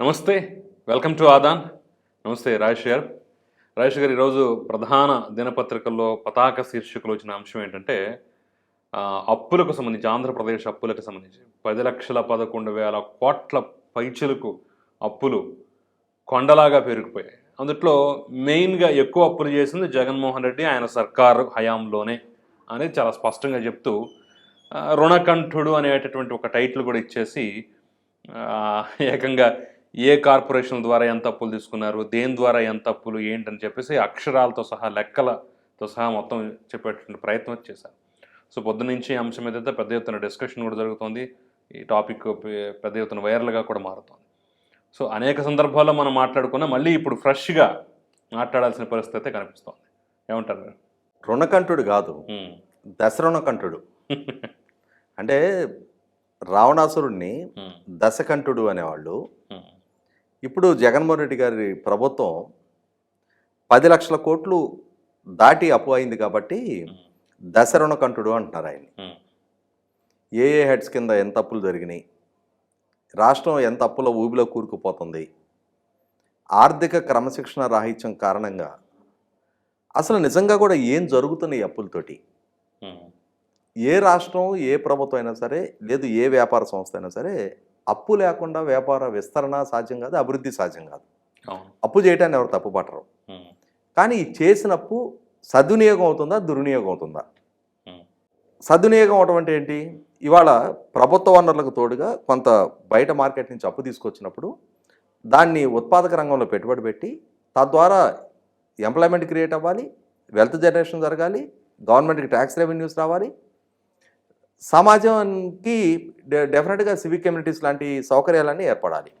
నమస్తే welcome to Aadan. నమస్తే రాజేష్ గారు. రాజేష్ గారు ఈరోజు ప్రధాన దినపత్రికల్లో పతాక శీర్షికలు వచ్చిన అంశం ఏంటంటే అప్పులకు సంబంధించి ఆంధ్రప్రదేశ్ అప్పులకు సంబంధించి పది లక్షల పదకొండు వేల కోట్ల పైచలకు అప్పులు కొండలాగా పెరిగిపోయాయి అందుట్లో మెయిన్గా ఎక్కువ అప్పులు చేసింది జగన్మోహన్ రెడ్డి ఆయన సర్కారు హయాంలోనే అనేది చాలా స్పష్టంగా చెప్తూ రుణకంఠుడు అనేటటువంటి ఒక టైటిల్ కూడా ఇచ్చేసి ఏకంగా ఏ కార్పొరేషన్ ద్వారా ఎంత అప్పులు తీసుకున్నారు దేని ద్వారా ఎంత అప్పులు ఏంటని చెప్పేసి అక్షరాలతో సహా లెక్కలతో సహా మొత్తం చెప్పేటువంటి ప్రయత్నం చేశారు సో పొద్దునుంచి ఈ అంశం మీద అయితే పెద్ద ఎత్తున డిస్కషన్ కూడా జరుగుతుంది ఈ టాపిక్ పెద్ద ఎత్తున వైరల్గా కూడా మారుతుంది సో అనేక సందర్భాల్లో మనం మాట్లాడుకున్నా మళ్ళీ ఇప్పుడు ఫ్రెష్గా మాట్లాడాల్సిన పరిస్థితి అయితే కనిపిస్తోంది ఏమంటారు మీరు రుణకంఠుడు కాదు. దశరుణకంఠుడు అంటే రావణాసురుణ్ణి. దశకంఠుడు అనేవాళ్ళు. ఇప్పుడు జగన్మోహన్ రెడ్డి గారి ప్రభుత్వం పది లక్షల కోట్లు దాటి అప్పు అయింది కాబట్టి దశరుణకంఠుడు అంటున్నారు ఆయన ఉమ్. ఏ ఏ హెడ్స్ కింద ఎంత అప్పులు జరిగినాయి? రాష్ట్రం ఎంత అప్పుల ఊబిలో కూరుకుపోతుంది? ఆర్థిక క్రమశిక్షణ రాహిత్యం కారణంగా అసలు నిజంగా కూడా ఏం జరుగుతున్నాయి అప్పులతోటి. ఏ రాష్ట్రం ఏ ప్రభుత్వం అయినా సరే లేదు ఏ వ్యాపార సంస్థ అయినా సరే అప్పు లేకుండా వ్యాపార విస్తరణ సాధ్యం కాదు అభివృద్ధి సాధ్యం కాదు. అప్పు చేయటాన్ని ఎవరు తప్పు పట్టరు. కానీ ఈ చేసిన అప్పు సద్వినియోగం అవుతుందా దుర్వినియోగం అవుతుందా. సద్వినియోగం అవడం అంటే ఏంటి? ఇవాళ ప్రభుత్వ వనరులకు తోడుగా కొంత బయట మార్కెట్ నుంచి అప్పు తీసుకొచ్చినప్పుడు దాన్ని ఉత్పాదక రంగంలో పెట్టుబడి పెట్టి తద్వారా ఎంప్లాయ్మెంట్ క్రియేట్ అవ్వాలి వెల్త్ జనరేషన్ జరగాలి గవర్నమెంట్కి ట్యాక్స్ రెవెన్యూస్ రావాలి. సమాజానికి డెఫినెట్గా సివిక్ కమ్యూనిటీస్ లాంటి సౌకర్యాలన్నీ ఏర్పడాలి.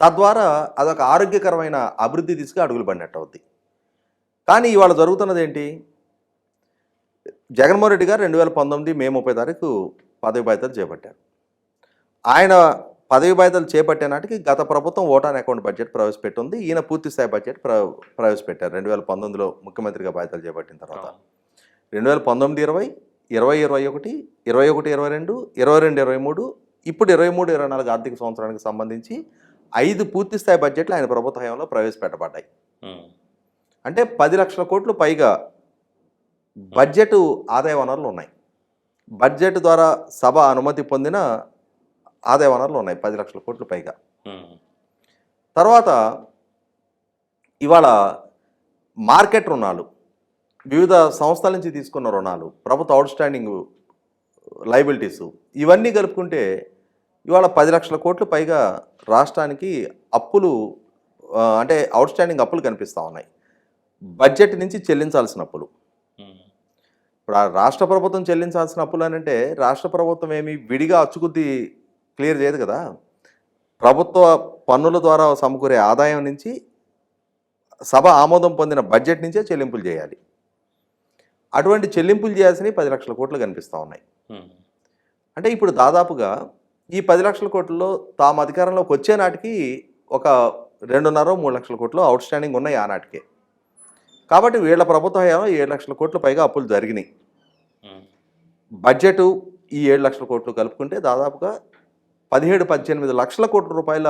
తద్వారా అదొక ఆరోగ్యకరమైన అభివృద్ధి దిశగా అడుగులు పడినట్టు అవుద్ది కానీ ఇవాళ జరుగుతున్నది ఏంటి జగన్మోహన్ రెడ్డి గారు రెండు వేల పంతొమ్మిది మే ముప్పై తారీఖు పదవి బాధ్యతలు చేపట్టారు. ఆయన పదవి బాధ్యతలు చేపట్టే నాటికి గత ప్రభుత్వం ఓటాన్ అకౌంట్ బడ్జెట్ ప్రవేశపెట్టింది. ఈయన పూర్తి స్థాయి బడ్జెట్ ప్ర ప్రవేశపెట్టారు. రెండు వేల పంతొమ్మిదిలో ముఖ్యమంత్రిగా బాధ్యతలు చేపట్టిన తర్వాత. రెండు వేల పంతొమ్మిది ఇరవై ఇరవై ఇరవై ఒకటి ఇరవై ఒకటి ఇరవై రెండు ఇరవై రెండు ఇరవై మూడు ఇప్పుడు ఇరవై మూడు ఇరవై నాలుగు ఆర్థిక సంవత్సరానికి సంబంధించి ఐదు పూర్తి స్థాయి బడ్జెట్లు ఆయన ప్రభుత్వ హయాంలో ప్రవేశపెట్టబడ్డాయి. అంటే పది లక్షల కోట్లు పైగా బడ్జెట్ ఆదాయ వనరులు ఉన్నాయి బడ్జెట్ ద్వారా సభ అనుమతి పొందిన ఆదాయ వనరులు ఉన్నాయి పది లక్షల కోట్లు పైగా. తర్వాత ఇవాళ మార్కెట్ రుణాలు వివిధ సంస్థల నుంచి తీసుకున్న రుణాలు ప్రభుత్వ అవుట్ స్టాండింగ్ లైబిలిటీస్ ఇవన్నీ కలుపుకుంటే ఇవాళ పది లక్షల కోట్లు పైగా రాష్ట్రానికి అప్పులు అంటే అవుట్ స్టాండింగ్ అప్పులు కనిపిస్తూ ఉన్నాయి. బడ్జెట్ నుంచి చెల్లించాల్సిన అప్పులు. ఇప్పుడు ఆ రాష్ట్ర ప్రభుత్వం చెల్లించాల్సిన అప్పులు అని అంటే రాష్ట్ర ప్రభుత్వం ఏమి విడిగా అచ్చుకుద్ది క్లియర్ చేయదు కదా. ప్రభుత్వ పన్నుల ద్వారా సమకూరే ఆదాయం నుంచి సభ ఆమోదం పొందిన బడ్జెట్ నుంచే చెల్లింపులు చేయాలి. అటువంటి చెల్లింపులు చేయాల్సినవి పది లక్షల కోట్లు కనిపిస్తూ ఉన్నాయి. అంటే ఇప్పుడు దాదాపుగా ఈ పది లక్షల కోట్లలో తాము అధికారంలోకి వచ్చే నాటికి ఒక రెండున్నర మూడు లక్షల కోట్లు అవుట్ స్టాండింగ్ ఉన్నాయి ఆనాటికే కాబట్టి వీళ్ళ ప్రభుత్వ హయాంలో ఏడు లక్షల కోట్ల పైగా అప్పులు జరిగినాయి. బడ్జెట్ ఈ ఏడు లక్షల కోట్లు కలుపుకుంటే దాదాపుగా పదిహేడు పద్దెనిమిది లక్షల కోట్ల రూపాయల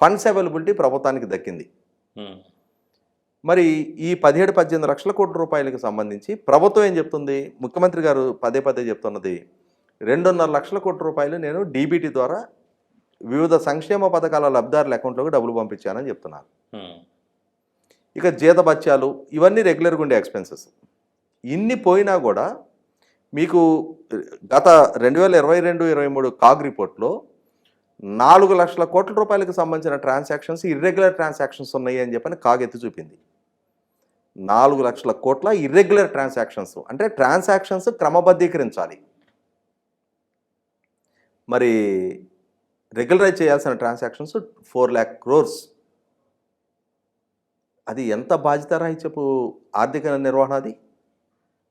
ఫండ్స్ అవైలబిలిటీ ప్రభుత్వానికి దక్కింది. మరి ఈ పదిహేడు పద్దెనిమిది లక్షల కోట్ల రూపాయలకు సంబంధించి ప్రభుత్వం ఏం చెప్తుంది? ముఖ్యమంత్రి గారు పదే పదే చెప్తున్నది. రెండున్నర లక్షల కోట్ల రూపాయలు నేను డీబీటీ ద్వారా వివిధ సంక్షేమ పథకాల లబ్ధిదారుల అకౌంట్లోకి డబ్బులు పంపించానని చెప్తున్నారు. ఇక జీతభత్యాలు ఇవన్నీ రెగ్యులర్గా ఉండే ఎక్స్పెన్సెస్ ఇన్ని పోయినా కూడా మీకు గత రెండు వేల ఇరవై రెండు ఇరవై మూడు కాగ్ రిపోర్ట్లో నాలుగు లక్షల కోట్ల రూపాయలకు సంబంధించిన ట్రాన్సాక్షన్స్ ఇర్రెగ్యులర్ ట్రాన్సాక్షన్స్ ఉన్నాయి అని చెప్పని కాగెత్తి చూపింది. నాలుగు లక్షల కోట్ల ఇర్రెగ్యులర్ ట్రాన్సాక్షన్స్ అంటే ట్రాన్సాక్షన్స్ క్రమబద్ధీకరించాలి. మరి రెగ్యులరైజ్ చేయాల్సిన ట్రాన్సాక్షన్స్ ఫోర్ ల్యాక్ క్రోర్స్ అది ఎంత బాధ్యతారాహిత్యపు ఆర్థిక నిర్వహణ అది?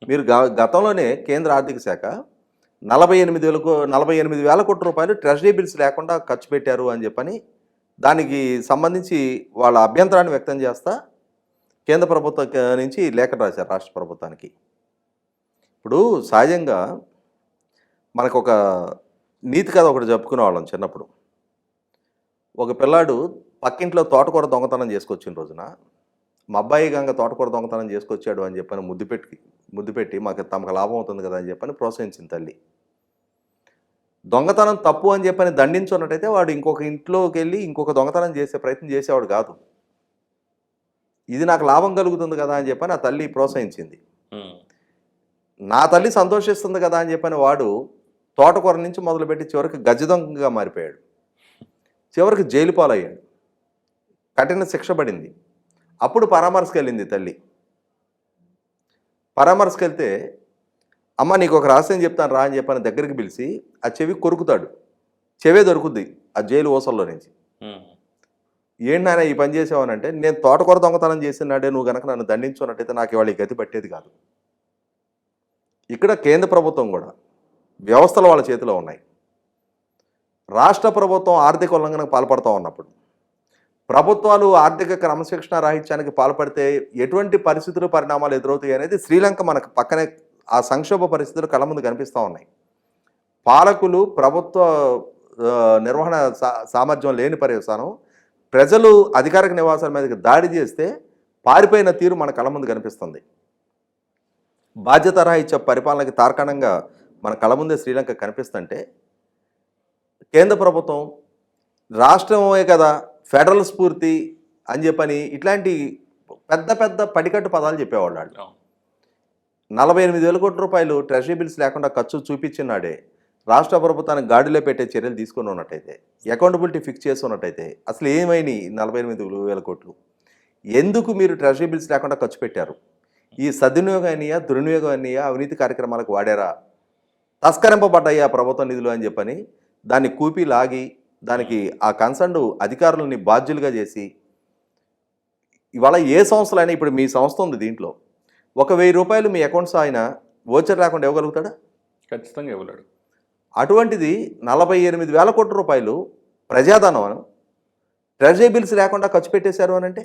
మీరు గ- గతంలోనే కేంద్ర ఆర్థిక శాఖ నలభై ఎనిమిది వేలకు నలభై ఎనిమిది వేల కోట్ల రూపాయలు ట్రెజరీ బిల్స్ లేకుండా ఖర్చు పెట్టారు అని చెప్పని దానికి సంబంధించి వాళ్ళ అభ్యంతరాన్ని వ్యక్తం చేస్తా కేంద్ర ప్రభుత్వం నుంచి లేఖ రాశారు రాష్ట్ర ప్రభుత్వానికి. ఇప్పుడు సహజంగా మనకు ఒక నీతి కథ ఒకటి చెప్పుకునే వాళ్ళం చిన్నప్పుడు. ఒక పిల్లాడు పక్కింట్లో తోటకూర దొంగతనం చేసుకొచ్చిన రోజున మా అబ్బాయి గంగ తోటకూర దొంగతనం చేసుకొచ్చాడు అని చెప్పని ముద్దు పెట్టి ముద్దు పెట్టి మాకు తమకు లాభం అవుతుంది కదా అని చెప్పని ప్రోత్సహించింది తల్లి. దొంగతనం తప్పు అని చెప్పని దండించున్నట్టయితే వాడు ఇంకొక ఇంట్లోకి వెళ్ళి ఇంకొక దొంగతనం చేసే ప్రయత్నం చేసేవాడు కాదు. ఇది నాకు లాభం కలుగుతుంది కదా అని చెప్పని ఆ తల్లి ప్రోత్సహించింది. నా తల్లి సంతోషిస్తుంది కదా అని చెప్పని వాడు తోటకూర నుంచి మొదలుపెట్టి చివరికి గజదొంగగా మారిపోయాడు. చివరికి జైలు పాలయ్యాడు. కఠిన శిక్ష పడింది. అప్పుడు పరామర్శకు వెళ్ళింది తల్లి. పరామర్శకు వెళ్తే అమ్మ నీకు ఒక రహస్యం చెప్తాను రా అని చెప్పని దగ్గరికి పిలిచి ఆ చెవి కొరుకుతాడు. చెవే దొరుకుద్ది ఆ జైలు ఓసల్లో నుంచి. ఏంటి నాయన ఈ పని చేసావనంటే నేను తోటకూర దొంగతనం చేసినాడే నువ్వు కనుక నన్ను దండించున్నట్టయితే నాకు ఇవాళ గతి పట్టేది కాదు. ఇక్కడ కేంద్ర ప్రభుత్వం కూడా వ్యవస్థలు వాళ్ళ చేతిలో ఉన్నాయి. రాష్ట్ర ప్రభుత్వం ఆర్థిక ఉల్లంఘనకు పాల్పడుతూ ఉన్నప్పుడు ప్రభుత్వాలు ఆర్థిక క్రమశిక్షణ రాహిత్యానికి పాల్పడితే ఎటువంటి పరిస్థితులు పరిణామాలు ఎదురవుతాయి అనేది శ్రీలంక మనకు పక్కనే ఆ సంక్షోభ పరిస్థితులు కళ్ళ ముందు కనిపిస్తూ ఉన్నాయి. పాలకులు ప్రభుత్వ నిర్వహణ సా సామర్థ్యం లేని పర్యవసానం ప్రజలు అధికారిక నివాసాల మీదకి దాడి చేస్తే పారిపోయిన తీరు మన కళ్ళ ముందు కనిపిస్తుంది. బాధ్యత రాహిత్య పరిపాలనకి తార్కాణంగా మన కళ్ళ ముందే శ్రీలంక కనిపిస్తుంటే కేంద్ర ప్రభుత్వం రాష్ట్రమే కదా ఫెడరల్ స్ఫూర్తి అని చెప్పని ఇట్లాంటి పెద్ద పెద్ద పడికట్టు పదాలు చెప్పేవాళ్ళు వాళ్ళు. నలభై ఎనిమిది వేల కోట్ల రూపాయలు ట్రెజరీ బిల్స్ లేకుండా ఖర్చు చూపించినాడే. రాష్ట్ర ప్రభుత్వానికి గాడిలో పెట్టే చర్యలు తీసుకుని ఉన్నట్టయితే అకౌంటబిలిటీ ఫిక్స్ చేసి ఉన్నట్టయితే అసలు ఏమైనాయి నలభై ఎనిమిది వేల కోట్లు? ఎందుకు మీరు ట్రెజరీ బిల్స్ లేకుండా ఖర్చు పెట్టారు? ఈ సద్వినియోగం అయినాయా దుర్వినియోగం అయినాయా అవినీతి కార్యక్రమాలకు వాడారా? తస్కరింపబడ్డాయి ఆ ప్రభుత్వ నిధులు అని చెప్పని దాన్ని కూపి లాగి దానికి ఆ కన్సర్న్ అధికారులని బాధ్యులుగా చేసి ఇవాళ ఏ సంస్థలైనా ఇప్పుడు మీ సంస్థ ఉంది దీంట్లో. ఒక వెయ్యి రూపాయలు మీ అకౌంట్స్ ఆయన ఓచర్ లేకుండా ఇవ్వగలుగుతాడా? ఖచ్చితంగా ఇవ్వలేడు. అటువంటిది నలభై ఎనిమిది వేల కోట్ల రూపాయలు ప్రజాధనం ట్రెజరీ బిల్స్ లేకుండా ఖర్చు పెట్టేశారు అని అంటే?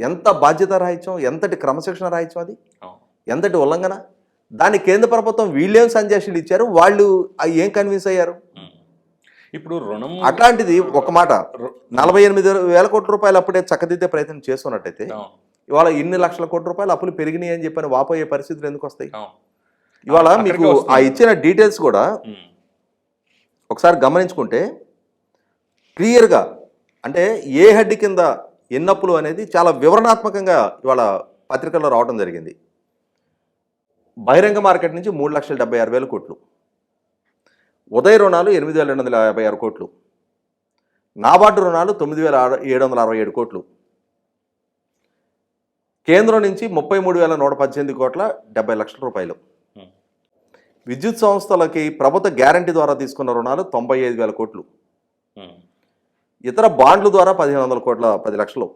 ఎంత బాధ్యత రాహిత్యం ఎంతటి క్రమశిక్షణ రాహిత్యం అది. ఎంతటి ఉల్లంఘన? దాన్ని కేంద్ర ప్రభుత్వం వీళ్ళేం సంజాషులు ఇచ్చారు? వాళ్ళు ఏం కన్విన్స్ అయ్యారు. ఇప్పుడు రుణం అట్లాంటిది ఒక మాట. నలభై ఎనిమిది వేల కోట్ల రూపాయలు అప్పుడే చక్కదిద్దే ప్రయత్నం చేస్తున్నట్టయితే ఇవాళ ఇన్ని లక్షల కోట్ల రూపాయలు అప్పులు పెరిగినాయి అని చెప్పని వాపోయే పరిస్థితులు ఎందుకు వస్తాయి. ఇవాళ మీకు. ఆ ఇచ్చిన డీటెయిల్స్ కూడా ఒకసారి గమనించుకుంటే క్లియర్గా అంటే ఏ హెడ్ కింద ఎన్నప్పులు అనేది చాలా వివరణాత్మకంగా ఇవాళ పత్రికల్లో రావడం జరిగింది. బహిరంగ మార్కెట్ నుంచి మూడు లక్షల డెబ్బై ఆరు వేల కోట్లు. ఉదయ రుణాలు ఎనిమిది వేల రెండు వందల యాభై ఆరు కోట్లు. నాబార్డు రుణాలు తొమ్మిది వేల ఏడు వందల అరవై ఏడు కోట్లు. కేంద్రం నుంచి ముప్పై మూడు వేల నూట పద్దెనిమిది కోట్ల డెబ్బై లక్షల రూపాయలు. ఉమ్, విద్యుత్ సంస్థలకి ప్రభుత్వ గ్యారంటీ ద్వారా తీసుకున్న రుణాలు తొంభై ఐదు వేల కోట్లు. ఉమ్, ఇతర బాండ్ల ద్వారా పదిహేను వందల కోట్ల పది లక్షలు.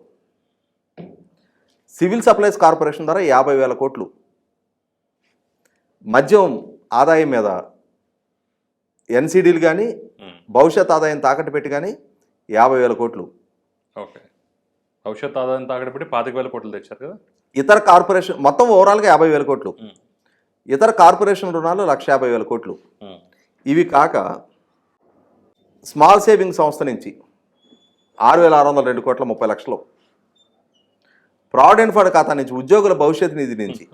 సివిల్ సప్లైస్ కార్పొరేషన్ ద్వారా యాభై వేల కోట్లు. మద్యం ఆదాయం మీద ఎన్సీడీలు కానీ ఉమ్, భవిష్యత్ ఆదాయం తాకట్టు పెట్టి కానీ యాభై వేల కోట్లు. ఓకే భవిష్యత్ ఆదాయం తాగడ పెట్టి పాతిక వేల కోట్లు తెచ్చారు కదా? ఇతర కార్పొరేషన్ మొత్తం ఓవరాల్గా యాభై వేల కోట్లు. ఇతర కార్పొరేషన్ రుణాలు లక్ష యాభై వేల కోట్లు. ఇవి కాక స్మాల్ సేవింగ్ సంస్థ నుంచి ఆరు వేల ఆరు వందల రెండు కోట్ల ముప్పై లక్షలు. ప్రావిడెంట్ ఫండ్ ఖాతా నుంచి ఉద్యోగుల భవిష్యత్ నిధి నుంచి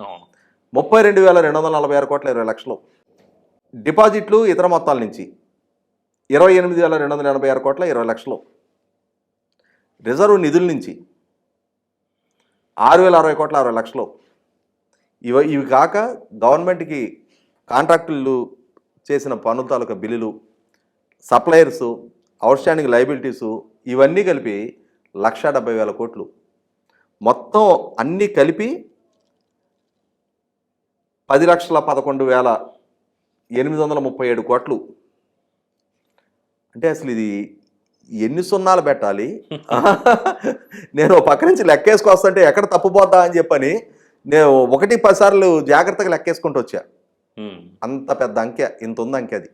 ముప్పై రెండు వేల రెండు వందల నలభై ఆరు కోట్ల ఇరవై లక్షలు. డిపాజిట్లు ఇతర మొత్తాల నుంచి ఇరవై ఎనిమిది వేల రెండు వందల ఎనభై ఆరు కోట్ల ఇరవై లక్షలు. రిజర్వ్ నిధుల నుంచి ఆరు వేల అరవై కోట్ల అరవై లక్షలు. ఇవి ఇవి కాక గవర్నమెంట్కి కాంట్రాక్టులు చేసిన పనుల తాలూకా బిల్లులు సప్లయర్సు అవుట్స్టాండింగ్ లైబిలిటీసు ఇవన్నీ కలిపి లక్ష డెబ్బై వేల కోట్లు. మొత్తం అన్నీ కలిపి పది లక్షల పదకొండు వేల ఎనిమిది వందల ముప్పై ఏడు కోట్లు. అంటే అసలు ఇది ఎన్ని సున్నాలు పెట్టాలి? నేను పక్క నుంచి లెక్కేసుకొస్తుంటే ఎక్కడ తప్పుపోతా అని చెప్పని నేను ఒకటి పదిసార్లు జాగ్రత్తగా లెక్కేసుకుంటూ వచ్చా. అంత పెద్ద అంకె ఇంత ఉంది అంకె అది.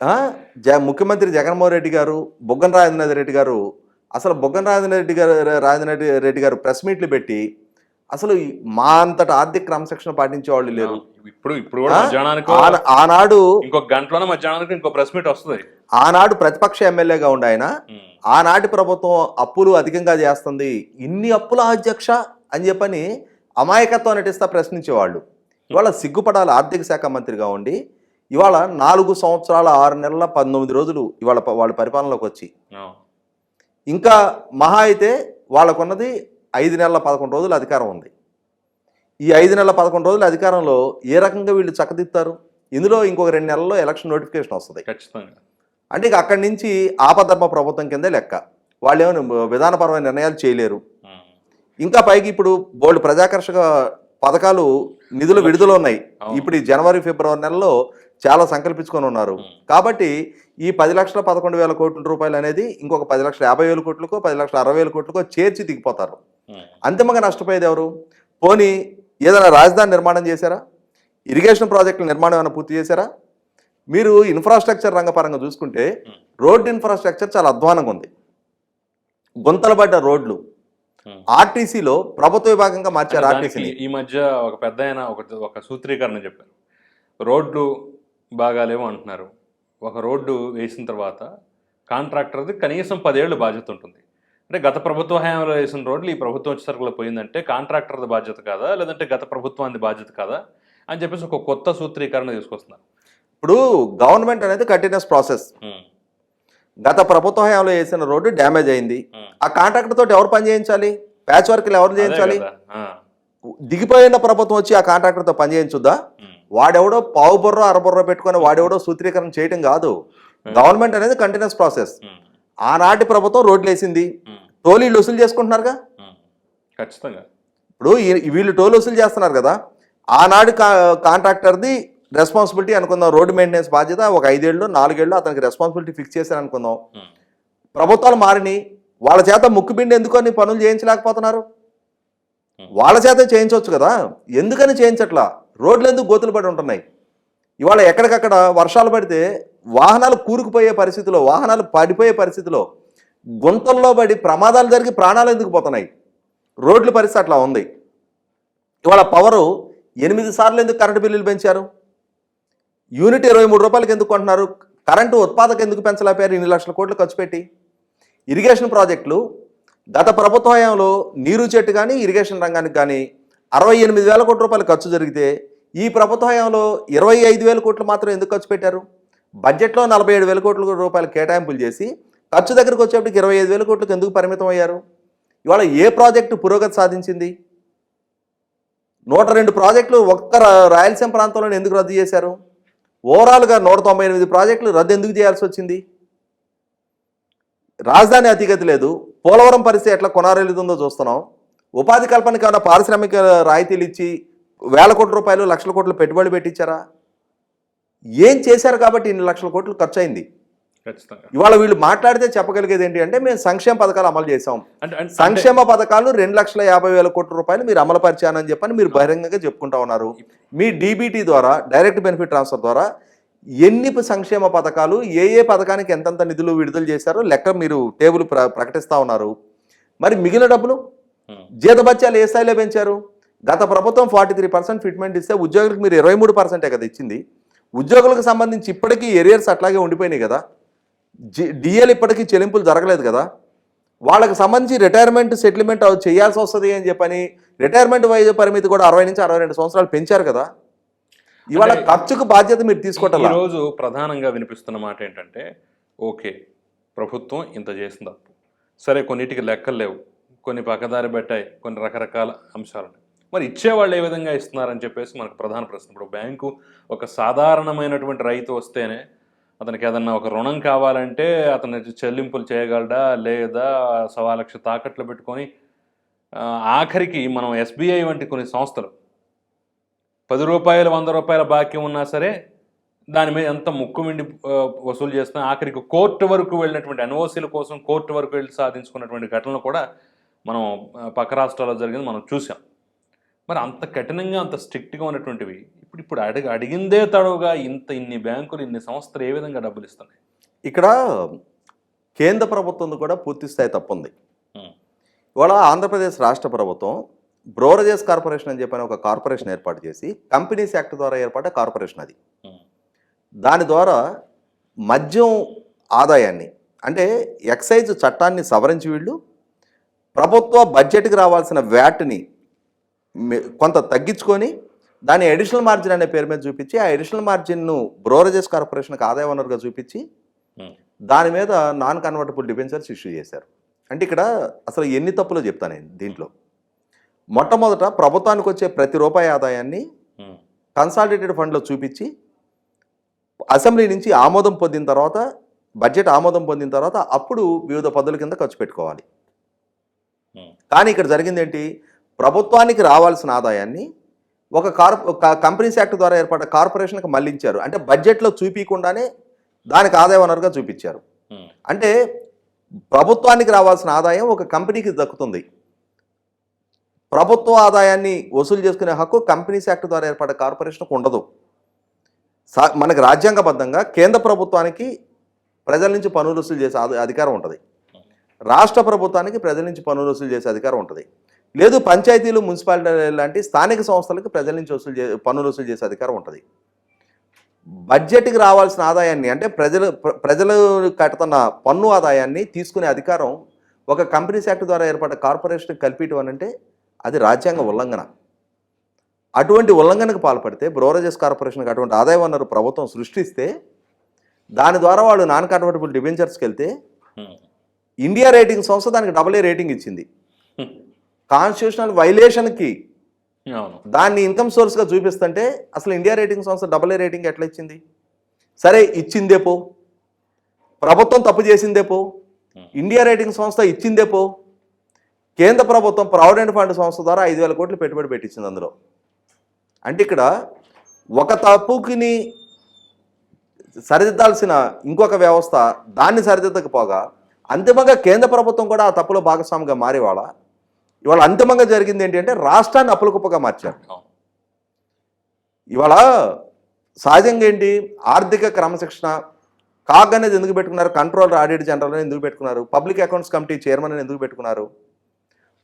ఆ, జ ముఖ్యమంత్రి జగన్మోహన్ రెడ్డి గారు బుగ్గన రాజేంద్ర రెడ్డి గారు అసలు బుగ్గన రాజేంద్ర రెడ్డి గారు రాజేంద్ర రెడ్డి గారు ప్రెస్ మీట్లు పెట్టి అసలు మా అంతట ఆర్థిక క్రమశిక్షణ పాటించే వాళ్ళు లేరు. ఇప్పుడు ఇప్పుడు కూడా ఆనాడు ఇంకొక గంటలోనే మధ్యాహ్నానికి ఇంకో ప్రెస్ మీట్ వస్తుంది. ఆనాడు ప్రతిపక్ష ఎమ్మెల్యేగా ఉండి ఆయన ఆనాటి ప్రభుత్వం అప్పులు అధికంగా చేస్తుంది. ఇన్ని అప్పుల అధ్యక్ష అని చెప్పని అమాయకత్వం నటిస్తా ప్రశ్నించేవాళ్ళు. ఇవాళ సిగ్గుపడాలి ఆర్థిక శాఖ మంత్రిగా ఉండి ఇవాళ నాలుగు సంవత్సరాల ఆరు నెలల పంతొమ్మిది రోజులు ఇవాళ వాళ్ళ పరిపాలనలోకి వచ్చి. ఇంకా మహా అయితే వాళ్ళకున్నది ఐదు నెలల పదకొండు రోజులు అధికారం ఉంది. ఈ ఐదు నెలల పదకొండు రోజుల అధికారంలో ఏ రకంగా వీళ్ళు చక్కదిస్తారు ఇందులో ఇంకొక రెండు నెలల్లో ఎలక్షన్ నోటిఫికేషన్ వస్తుంది. ఖచ్చితంగా. అంటే ఇక అక్కడి నుంచి ఆపధర్మ ప్రభుత్వం కిందే లెక్క. వాళ్ళు ఏమైనా విధానపరమైన నిర్ణయాలు చేయలేరు. ఇంకా పైకి ఇప్పుడు బోల్డ్ ప్రజాకర్షక పథకాలు నిధులు విడుదల ఉన్నాయి. ఇప్పుడు ఈ జనవరి ఫిబ్రవరి నెలలో చాలా సంకల్పించుకొని ఉన్నారు. కాబట్టి ఈ పది లక్షల పదకొండు వేల కోట్ల రూపాయలు అనేది ఇంకొక పది లక్షల యాభై వేల కోట్లకో పది లక్షల అరవై వేల కోట్లకో చేర్చి దిగిపోతారు. అంతిమంగా నష్టపోయేది ఎవరు? పోనీ ఏదైనా రాజధాని నిర్మాణం చేశారా? ఇరిగేషన్ ప్రాజెక్టుల నిర్మాణం ఏమైనా పూర్తి చేశారా? మీరు ఇన్ఫ్రాస్ట్రక్చర్ రంగపరంగా చూసుకుంటే Hmm. రోడ్ ఇన్ఫ్రాస్ట్రక్చర్ చాలా అధ్వానంగా ఉంది. గుంతలు పడ్డ రోడ్లు. ఉమ్. ఆర్టీసీలో ప్రభుత్వ విభాగంగా మార్చారు దానికి ఆర్టీసీని. ఈ మధ్య ఒక పెద్ద ఆయన ఒక సూత్రీకరణ చెప్పారు. రోడ్లు బాగాలేవు అంటున్నారు. ఒక రోడ్డు వేసిన తర్వాత కాంట్రాక్టర్ది కనీసం పదేళ్ళు బాధ్యత ఉంటుంది. అంటే గత ప్రభుత్వ హయాంలో వేసిన రోడ్లు ఈ ప్రభుత్వం వచ్చేసరికి పోయిందంటే కాంట్రాక్టర్ది బాధ్యత కాదా? లేదంటే గత ప్రభుత్వానికి బాధ్యత కాదా? అని చెప్పేసి ఒక కొత్త సూత్రీకరణ తీసుకొస్తున్నారు. ఇప్పుడు గవర్నమెంట్ అనేది కంటిన్యూస్ ప్రాసెస్. గత ప్రభుత్వ హయాంలో వేసిన రోడ్డు డ్యామేజ్ అయింది. ఆ కాంట్రాక్టర్ తోటి ఎవరు పని చేయించాలి? ప్యాచ్ వర్క్లు ఎవరు చేయించాలి? దిగిపోయిన ప్రభుత్వం వచ్చి ఆ కాంట్రాక్టర్తో పని చేయించుద్దా? వాడెవడో పావు బుర్ర అరబుర్ర పెట్టుకొని వాడెవడో సూత్రీకరణ చేయటం కాదు. గవర్నమెంట్ అనేది కంటిన్యూస్ ప్రాసెస్. ఆనాటి ప్రభుత్వం రోడ్లు వేసింది ఉమ్, టోలీలు వసూలు చేసుకుంటున్నారుగా. ఖచ్చితంగా. ఇప్పుడు వీళ్ళు టోల్ వసూలు చేస్తున్నారు కదా ఆనాడు కా కాంట్రాక్టర్ది రెస్పాన్సిబిలిటీ అనుకుందాం. రోడ్డు మెయింటెనెన్స్ బాధ్యత ఒక ఐదేళ్ళు నాలుగేళ్ళు అతనికి రెస్పాన్సిబిలిటీ ఫిక్స్ చేశారు అనుకుందాం. ప్రభుత్వాలు మారిని వాళ్ళ చేత ముక్కుబిండి ఎందుకని పనులు చేయించలేకపోతున్నారు? వాళ్ళ చేత చేయించవచ్చు కదా. ఎందుకని చేయించట్లా? రోడ్లు ఎందుకు గోతులు పడి ఉంటున్నాయి? ఇవాళ ఎక్కడికక్కడ వర్షాలు పడితే వాహనాలు కూరుకుపోయే పరిస్థితిలో వాహనాలు పడిపోయే పరిస్థితిలో గుంతల్లో పడి ప్రమాదాలు జరిగి ప్రాణాలు ఎందుకు పోతున్నాయి? రోడ్ల పరిస్థితి అట్లా ఉంది. ఇవాళ పవరు ఎనిమిది సార్లు ఎందుకు కరెంటు బిల్లులు పెంచారు? యూనిట్ ఇరవై మూడు రూపాయలకి ఎందుకు కొంటున్నారు? కరెంటు ఉత్పాదక ఎందుకు పెంచలేపారు ఇన్ని లక్షల కోట్లు ఖర్చు పెట్టి. ఇరిగేషన్ ప్రాజెక్టులు గత ప్రభుత్వ హయాంలో నీరు చెట్టు కానీ ఇరిగేషన్ రంగానికి కానీ అరవై ఎనిమిది వేల కోట్ల రూపాయలు ఖర్చు జరిగితే ఈ ప్రభుత్వ హయాంలో ఇరవై ఐదు వేల కోట్లు మాత్రం ఎందుకు ఖర్చు పెట్టారు? బడ్జెట్లో నలభై ఏడు వేల కోట్ల రూపాయలు కేటాయింపులు చేసి ఖర్చు దగ్గరకు వచ్చేప్పటికి ఇరవై ఐదు వేల కోట్లకు ఎందుకు పరిమితం అయ్యారు? ఇవాళ ఏ ప్రాజెక్టు పురోగతి సాధించింది? నూట రెండు ప్రాజెక్టులు ఒక్క రాయలసీమ ప్రాంతంలోనే ఎందుకు రద్దు చేశారు? ఓవరాల్గా నూట తొంభై ఎనిమిది ప్రాజెక్టులు రద్దు ఎందుకు చేయాల్సి వచ్చింది? రాజధాని అతిగతి లేదు. పోలవరం పరిస్థితి ఎట్లా కొనారెలుతుందో చూస్తున్నాం. ఉపాధి కల్పనకి ఏమైనా పారిశ్రామిక రాయితీలు ఇచ్చి వేల కోట్ల రూపాయలు లక్షల కోట్లు పెట్టుబడి పెట్టించారా? ఏం చేశారు కాబట్టి ఇన్ని లక్షల కోట్లు ఖర్చు అయింది ఇవాళ వీళ్ళు మాట్లాడితే చెప్పగలిగేది ఏంటి అంటే మేము సంక్షేమ పథకాలు అమలు చేసాం సంక్షేమ పథకాలు రెండు లక్షల యాభై వేల కోట్ల రూపాయలు మీరు అమలు పరిచానని చెప్పని మీరు బహిరంగంగా చెప్పుకుంటా ఉన్నారు. మీ డీబీటీ ద్వారా డైరెక్ట్ బెనిఫిట్ ట్రాన్స్ఫర్ ద్వారా ఎన్ని సంక్షేమ పథకాలు ఏ ఏ పథకానికి ఎంతెంత నిధులు విడుదల చేశారో లెక్క మీరు టేబుల్ ప్ర ప్రకటిస్తూ ఉన్నారు. మరి మిగిలిన డబ్బులు? జీతభత్యాలు ఏ స్థాయిలో పెంచారు? గత ప్రభుత్వం ఫార్టీ త్రీ పర్సెంట్ ఫిట్మెంట్ ఇస్తే ఉద్యోగులకు మీరు ఇరవై మూడు పర్సెంటే కదా ఇచ్చింది. ఉద్యోగులకు సంబంధించి ఇప్పటికీ ఎరియర్స్ అట్లాగే ఉండిపోయినాయి కదా. జి డిఎల్ ఇప్పటికీ చెల్లింపులు జరగలేదు కదా. వాళ్ళకి సంబంధించి రిటైర్మెంట్ సెటిల్మెంట్ చేయాల్సి వస్తుంది అని చెప్పని రిటైర్మెంట్ వయసు పరిమితి కూడా అరవై నుంచి అరవై రెండు సంవత్సరాలు పెంచారు కదా. ఇవాళ ఖర్చుకు బాధ్యత మీరు తీసుకోవటం రోజు ప్రధానంగా వినిపిస్తున్న మాట ఏంటంటే ఓకే ప్రభుత్వం ఇంత చేసింది అప్పు సరే కొన్నిటికి లెక్కలు లేవు. కొన్ని పక్కదారి పెట్టాయి. కొన్ని రకరకాల అంశాలు. మరి ఇచ్చేవాళ్ళు ఏ విధంగా ఇస్తున్నారని చెప్పేసి మనకు ప్రధాన ప్రశ్న. ఇప్పుడు బ్యాంకు ఒక సాధారణమైనటువంటి రైతు వస్తేనే అతనికి ఏదన్నా ఒక రుణం కావాలంటే అతను చెల్లింపులు చేయగలడా లేదా సవా లక్ష తాకట్లు పెట్టుకొని ఆఖరికి మనం ఎస్బీఐ వంటి కొన్ని సంస్థలు పది రూపాయలు వంద రూపాయల బాకీ ఉన్నా సరే దాని మీద ఎంత ముక్కు మిండి వసూలు చేస్తున్నా ఆఖరికి కోర్టు వరకు వెళ్ళినటువంటి ఎన్ఓసీల కోసం కోర్టు వరకు వెళ్ళి సాధించుకున్నటువంటి ఘటనలు కూడా మనం పక్క రాష్ట్రాల్లో జరిగింది మనం చూసాం మరి అంత కఠినంగా అంత స్ట్రిక్ట్గా ఉన్నటువంటివి ఇప్పుడు ఇప్పుడు అడిగి అడిగిందే తడవుగా ఇంత ఇన్ని బ్యాంకులు ఇన్ని సంస్థలు ఏ విధంగా డబ్బులు ఇస్తున్నాయి? ఇక్కడ కేంద్ర ప్రభుత్వం కూడా పూర్తి స్థాయి తప్పుంది. ఇవాళ ఆంధ్రప్రదేశ్ రాష్ట్ర ప్రభుత్వం బ్రోవరేజెస్ కార్పొరేషన్ అని చెప్పని ఒక కార్పొరేషన్ ఏర్పాటు చేసి కంపెనీస్ యాక్ట్ ద్వారా ఏర్పడ్డ కార్పొరేషన్ అది. దాని ద్వారా మద్యం ఆదాయాన్ని అంటే ఎక్సైజ్ చట్టాన్ని సవరించి వీళ్ళు ప్రభుత్వ బడ్జెట్కి రావాల్సిన వ్యాట్ని కొంత తగ్గించుకొని దాని అడిషనల్ మార్జిన్ అనే పేరు మీద చూపించి ఆ అడిషనల్ మార్జిన్ను బ్రోవరేజెస్ కార్పొరేషన్కి ఆదాయ వనరుగా చూపించి దాని మీద నాన్ కన్వర్టబుల్ డిబెంచర్స్ ఇష్యూ చేశారు. అంటే ఇక్కడ అసలు ఎన్ని తప్పులో చెప్తాను నేను దీంట్లో. మొట్టమొదట ప్రభుత్వానికి వచ్చే ప్రతి రూపాయి ఆదాయాన్ని కన్సాలిడేటెడ్ ఫండ్లో చూపించి అసెంబ్లీ నుంచి ఆమోదం పొందిన తర్వాత బడ్జెట్ ఆమోదం పొందిన తర్వాత అప్పుడు వివిధ పద్ధతుల కింద ఖర్చు పెట్టుకోవాలి. కానీ ఇక్కడ జరిగింది ఏంటి? ప్రభుత్వానికి రావాల్సిన ఆదాయాన్ని ఒక కార్ కంపెనీస్ యాక్ట్ ద్వారా ఏర్పడ్డ కార్పొరేషన్కి మళ్ళించారు. అంటే బడ్జెట్లో చూపించకుండానే దానికి ఆదాయ వనరుగా చూపించారు. అంటే ప్రభుత్వానికి రావాల్సిన ఆదాయం ఒక కంపెనీకి దక్కుతుంది. ప్రభుత్వ ఆదాయాన్ని వసూలు చేసుకునే హక్కు కంపెనీస్ యాక్ట్ ద్వారా ఏర్పడ్డ కార్పొరేషన్కు ఉండదు. సా మనకి రాజ్యాంగబద్ధంగా కేంద్ర ప్రభుత్వానికి ప్రజల నుంచి పన్నులు వసూలు చేసే అధి- అధికారం ఉంటుంది. రాష్ట్ర ప్రభుత్వానికి ప్రజల నుంచి పన్నులు వసూలు చేసే అధికారం ఉంటుంది. లేదు పంచాయతీలు మున్సిపాలిటీ లాంటి స్థానిక సంస్థలకు ప్రజల నుంచి వసూలు చే పన్నులు వసూలు చేసే అధికారం ఉంటుంది. బడ్జెట్కి రావాల్సిన ఆదాయాన్ని అంటే ప్రజలు ప్ర- ప్రజలు కట్టుతున్న పన్ను ఆదాయాన్ని తీసుకునే అధికారం ఒక కంపెనీస్ యాక్ట్ ద్వారా ఏర్పడ్డ కార్పొరేషన్కి కల్పించడం అని అంటే అది రాజ్యాంగ ఉల్లంఘన. అటువంటి ఉల్లంఘనకు పాల్పడితే బ్రోరేజెస్ కార్పొరేషన్కి అటువంటి ఆదాయ వనరు ప్రభుత్వం సృష్టిస్తే దాని ద్వారా వాళ్ళు నాన్ కన్వర్టబుల్ డిబెంచర్స్కి వెళ్తే ఇండియా రేటింగ్ సంస్థ దానికి డబుల్ ఏ రేటింగ్ ఇచ్చింది. కాన్స్టిట్యూషనల్ వైలేషన్కి దాన్ని ఇన్కమ్ సోర్స్గా చూపిస్తుంటే అసలు ఇండియా రేటింగ్ సంస్థ డబుల్ ఏ రేటింగ్ ఎట్లా ఇచ్చింది? సరే ఇచ్చిందే పో. ప్రభుత్వం తప్పు చేసిందే పో. ఇండియా రేటింగ్ సంస్థ ఇచ్చిందే పో. కేంద్ర ప్రభుత్వం ప్రావిడెంట్ ఫండ్ సంస్థ ద్వారా ఐదు వేల కోట్లు పెట్టుబడి పెట్టించింది అందులో. అంటే ఇక్కడ ఒక తప్పుకిని సరిదిద్దాల్సిన ఇంకొక వ్యవస్థ దాన్ని సరిదిద్దకపోగా అంతిమంగా కేంద్ర ప్రభుత్వం కూడా ఆ తప్పులో భాగస్వామిగా మారేవాళ్ళ? ఇవాళ అంతిమంగా జరిగింది ఏంటి అంటే రాష్ట్రాన్ని అప్పుల కుప్పగా మార్చారు ఇవాళ సహజంగా ఏంటి? ఆర్థిక క్రమశిక్షణ కాగ్ అనేది ఎందుకు పెట్టుకున్నారు? కంట్రోలర్ ఆడిట్ జనరల్ అని ఎందుకు పెట్టుకున్నారు? పబ్లిక్ అకౌంట్స్ కమిటీ చైర్మన్ అని ఎందుకు పెట్టుకున్నారు?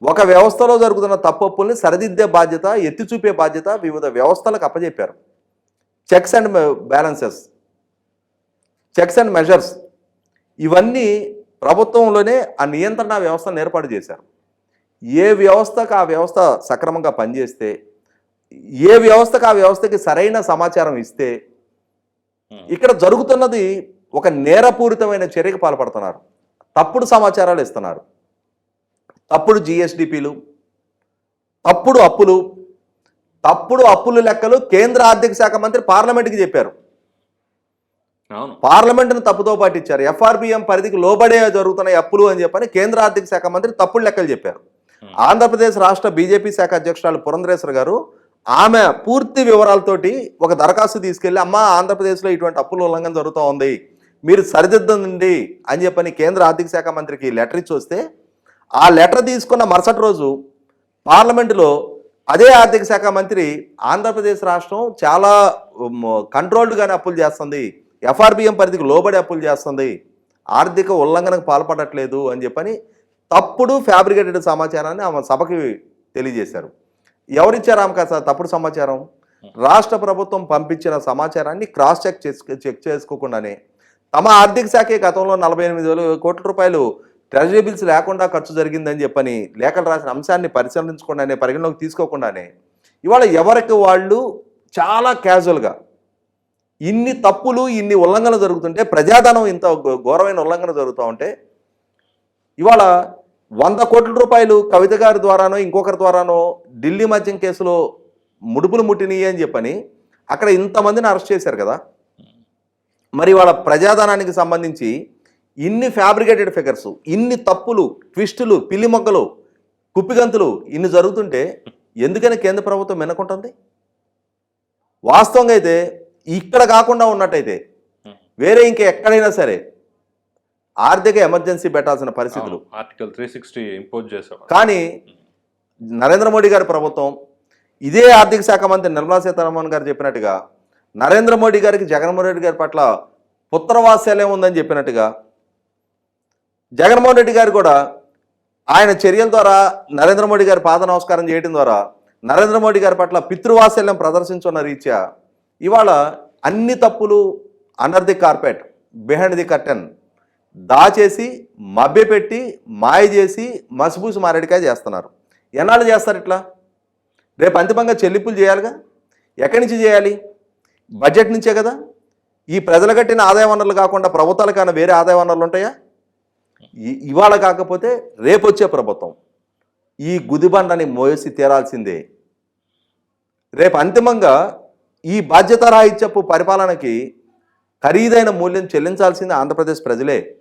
ఒక వ్యవస్థలో జరుగుతున్న తప్పొప్పుల్ని సరిదిద్దే బాధ్యత ఎత్తి చూపే బాధ్యత వివిధ వ్యవస్థలకు అప్పజెప్పారు. Checks and balances checks and measures ఇవన్నీ ప్రభుత్వంలోనే ఆ నియంత్రణ వ్యవస్థను ఏర్పాటు చేశారు. ఏ వ్యవస్థకు ఆ వ్యవస్థ సక్రమంగా పనిచేస్తే ఏ వ్యవస్థకు ఆ వ్యవస్థకి సరైన సమాచారం ఇస్తే ఇక్కడ జరుగుతున్నది ఒక నేరపూరితమైన చర్యకు పాల్పడుతున్నారు. తప్పుడు సమాచారాలు ఇస్తున్నారు. తప్పుడు జిఎస్డిపిలు తప్పుడు అప్పులు తప్పుడు అప్పులు లెక్కలు కేంద్ర ఆర్థిక శాఖ మంత్రి పార్లమెంట్కి చెప్పారు. పార్లమెంటును తప్పుతో పాటించారు. ఎఫ్ఆర్బిఎం పరిధికి లోబడే జరుగుతున్న అప్పులు అని చెప్పని కేంద్ర ఆర్థిక శాఖ మంత్రి తప్పుడు లెక్కలు చెప్పారు. Hmm. ఆంధ్రప్రదేశ్ రాష్ట్ర బీజేపీ శాఖ అధ్యక్షురాలు పురంధరేశ్వర గారు ఆమె పూర్తి వివరాలతోటి ఒక దరఖాస్తు తీసుకెళ్ళి అమ్మా ఆంధ్రప్రదేశ్లో ఇటువంటి అప్పుల ఉల్లంఘన జరుగుతూ ఉంది. మీరు సరిదిద్దండి అని చెప్పని కేంద్ర ఆర్థిక శాఖ మంత్రికి లెటర్ ఇచ్చి వస్తే ఆ లెటర్ తీసుకున్న మరుసటి రోజు పార్లమెంటులో అదే ఆర్థిక శాఖ మంత్రి ఆంధ్రప్రదేశ్ రాష్ట్రం చాలా కంట్రోల్డ్గానే అప్పులు చేస్తుంది. ఎఫ్ఆర్బిఎం పరిధికి లోబడి అప్పులు చేస్తుంది. ఆర్థిక ఉల్లంఘనకు పాల్పడట్లేదు అని చెప్పని తప్పుడు ఫ్యాబ్రికేటెడ్ సమాచారాన్ని ఆమె సభకి తెలియజేశారు. ఎవరిచ్చారు ఆమెకు అసలు తప్పుడు సమాచారం? రాష్ట్ర ప్రభుత్వం పంపించిన సమాచారాన్ని క్రాస్ చెక్ చేసుకో చెక్ చేసుకోకుండానే తమ ఆర్థిక శాఖే గతంలో నలభై ఎనిమిది వేల కోట్ల రూపాయలు ట్రెజరీ బిల్స్ లేకుండా ఖర్చు జరిగిందని చెప్పని లేఖలు రాసిన అంశాన్ని పరిశీలించకుండానే పరిగణలోకి తీసుకోకుండానే ఇవాళ ఎవరికి వాళ్ళు చాలా క్యాజువల్గా ఇన్ని తప్పులు ఇన్ని ఉల్లంఘనలు జరుగుతుంటే ప్రజాధనం ఇంత ఘోరమైన ఉల్లంఘన జరుగుతూ ఉంటే ఇవాళ వంద కోట్ల రూపాయలు కవిత గారి ద్వారానో ఇంకొకరి ద్వారానో ఢిల్లీ మద్యం కేసులో ముడుపులు ముట్టినాయి అని చెప్పని అక్కడ ఇంతమందిని అరెస్ట్ చేశారు కదా. మరి వాళ్ళ ప్రజాధనానికి సంబంధించి ఇన్ని ఫ్యాబ్రికేటెడ్ ఫిగర్స్ ఇన్ని తప్పులు ట్విస్టులు పిల్లి మొగ్గలు కుప్పిగంతులు ఇన్ని జరుగుతుంటే ఎందుకని కేంద్ర ప్రభుత్వం వెనుకుంటుంది వాస్తవంగా అయితే ఇక్కడ కాకుండా ఉన్నట్టయితే వేరే ఇంకా ఎక్కడైనా సరే ఆర్థిక ఎమర్జెన్సీ పెట్టాల్సిన పరిస్థితులు. ఆర్టికల్ త్రీ సిక్స్టీ ఇంపోజ్ చేసాం కానీ నరేంద్ర మోడీ గారి ప్రభుత్వం ఇదే ఆర్థిక శాఖ మంత్రి నిర్మలా సీతారామన్ గారు చెప్పినట్టుగా నరేంద్ర మోడీ గారికి జగన్మోహన్ రెడ్డి గారి పట్ల పుత్రవాత్సల్యం ఉందని చెప్పినట్టుగా జగన్మోహన్ రెడ్డి గారు కూడా ఆయన చర్యల ద్వారా నరేంద్ర మోడీ గారి పాద నమస్కారం చేయడం ద్వారా నరేంద్ర మోడీ గారి పట్ల పితృవాత్సల్యం ప్రదర్శించున్న రీత్యా ఇవాళ అన్ని తప్పులు under the carpet behind the curtain దాచేసి మభ్యపెట్టి మాయ చేసి మసిపూసి మారేడికాయ చేస్తున్నారు. ఎన్నాళ్ళు చేస్తారు ఇట్లా? రేపు అంతిమంగా చెల్లింపులు చేయాలిగా? ఎక్కడి నుంచి చేయాలి? బడ్జెట్ నుంచే కదా? ఈ ప్రజలు కట్టిన ఆదాయ వనరులు కాకుండా ప్రభుత్వాలకైనా వేరే ఆదాయ వనరులు ఉంటాయా? ఇవాళ కాకపోతే రేపు వచ్చే ప్రభుత్వం. ఈ గుదిబండని మోసి తీరాల్సిందే. రేపు అంతిమంగా ఈ బాధ్యత రాహిత్యపు పరిపాలనకి ఖరీదైన మూల్యం చెల్లించాల్సింది ఆంధ్రప్రదేశ్ ప్రజలే.